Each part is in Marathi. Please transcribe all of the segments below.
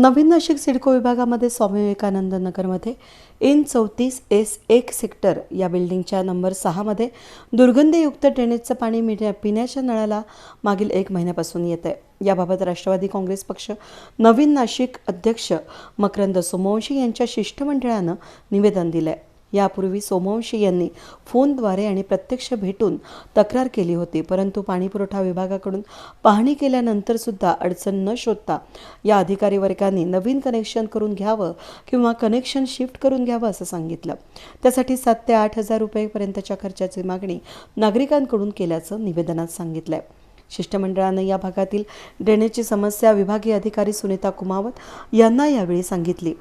नवीन नाशिक सिडको विभागामध्ये स्वामी विवेकानंद नगरमध्ये इन चौतीस एस एक सेक्टर या बिल्डिंगच्या नंबर सहामध्ये दुर्गंधयुक्त ड्रेनेजचं पाणी मिळण्या पिण्याच्या नळाला मागील एक महिन्यापासून येत आहे याबाबत राष्ट्रवादी काँग्रेस पक्ष नवीन नाशिक अध्यक्ष मकरंद सोमवंशी यांच्या शिष्टमंडळानं निवेदन दिलं आहे यापूर्वी सोमवंशी यांनी फोनद्वारे आणि प्रत्यक्ष भेटून तक्रार केली होती. परंतु पाणीपुरवठा विभागाकडून पाहणी केल्यानंतर सुद्धा अडचण न शोधता या अधिकारी वर्गांनी नवीन कनेक्शन करून घ्यावं किंवा कनेक्शन शिफ्ट करून घ्यावं असं सांगितलं. त्यासाठी सात ते आठ हजार रुपयेपर्यंतच्या खर्चाची मागणी नागरिकांकडून केल्याचं निवेदनात सांगितलंय. शिष्टमंडळानं या भागातील ड्रेनेजची समस्या विभागीय अधिकारी सुनीता कुमावत यांना यावेळी सांगितली.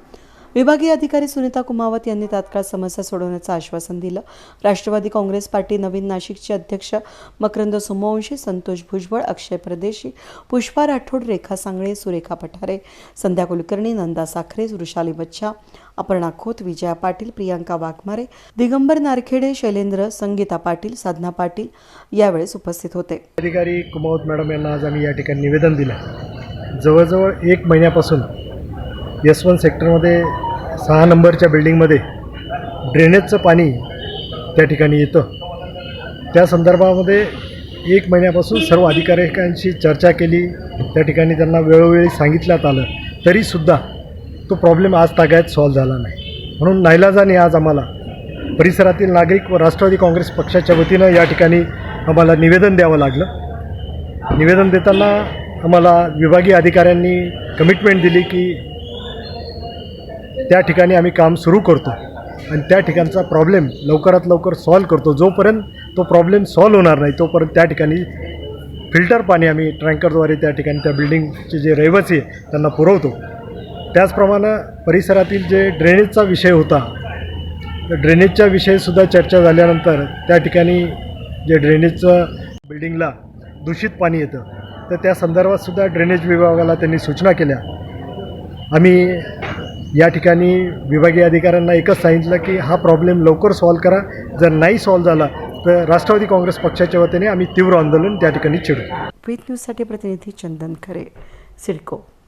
विभागीय अधिकारी सुनीता कुमावत यांनी तात्काळ समस्या सोडवण्याचं आश्वासन दिलं. राष्ट्रवादी काँग्रेस पार्टी नवीन नाशिकचे अध्यक्ष मकरंद सोमवंशी संतोष भुजबळ अक्षय परदेशी पुष्पा राठोड रेखा सांगळे सुरेखा पठारे संध्या कुलकर्णी नंदा साखरे वृषाली बच्चा अपर्णा खोत विजया पाटील प्रियांका वाघमारे दिगंबर नारखेडे शैलेंद्र संगीता पाटील साधना पाटील यावेळेस उपस्थित होते. अधिकारी कुमावत मॅडम यांना आज आम्ही या ठिकाणी निवेदन दिलं. जवळजवळ एक महिन्यापासून यशवंत सेक्टरमध्ये सहा नंबरच्या बिल्डिंगमध्ये ड्रेनेजचं पाणी त्या ठिकाणी येतं. त्या संदर्भामध्ये एक महिन्यापासून सर्व अधिकाऱ्यांशी चर्चा केली. त्या ठिकाणी त्यांना वेळोवेळी सांगितल्यात आलं. तरीसुद्धा तो प्रॉब्लेम आज तागायत सॉल्व्ह झाला नाही. म्हणून नाईलाजाने आज आम्हाला परिसरातील नागरिक व राष्ट्रवादी काँग्रेस पक्षाच्या वतीनं या ठिकाणी आम्हाला निवेदन द्यावं लागलं. निवेदन देताना आम्हाला विभागीय अधिकाऱ्यांनी कमिटमेंट दिली की त्या ठिकाणी आम्ही काम सुरू करतो. आणि त्या ठिकाणचा प्रॉब्लेम लवकरात लवकर सॉल्व करतो. जोपर्यंत तो प्रॉब्लेम सॉल्व होणार नाही तोपर्यंत त्या ठिकाणी फिल्टर पाणी आम्ही ट्रँकरद्वारे त्या ठिकाणी त्या बिल्डिंगचे जे रहिवासी आहे त्यांना पुरवतो. त्याचप्रमाणे परिसरातील जे ड्रेनेजचा विषय होता तर ड्रेनेजच्या विषयीसुद्धा चर्चा झाल्यानंतर त्या ठिकाणी जे ड्रेनेजचं बिल्डिंगला दूषित पाणी येतं. तर त्या संदर्भातसुद्धा ड्रेनेज विभागाला त्यांनी सूचना केल्या. आम्ही या ठिकाणी विभागीय अधिकाऱ्यांना एकच सांगितलं की हा प्रॉब्लेम लवकर सॉल्व करा. जर नाही सॉल्व झाला तर राष्ट्रवादी काँग्रेस पक्षाच्या वतीने आम्ही तीव्र आंदोलन त्या ठिकाणी छेडू. वेद न्यूजसाठी प्रतिनिधी चंदन खरे सिडको.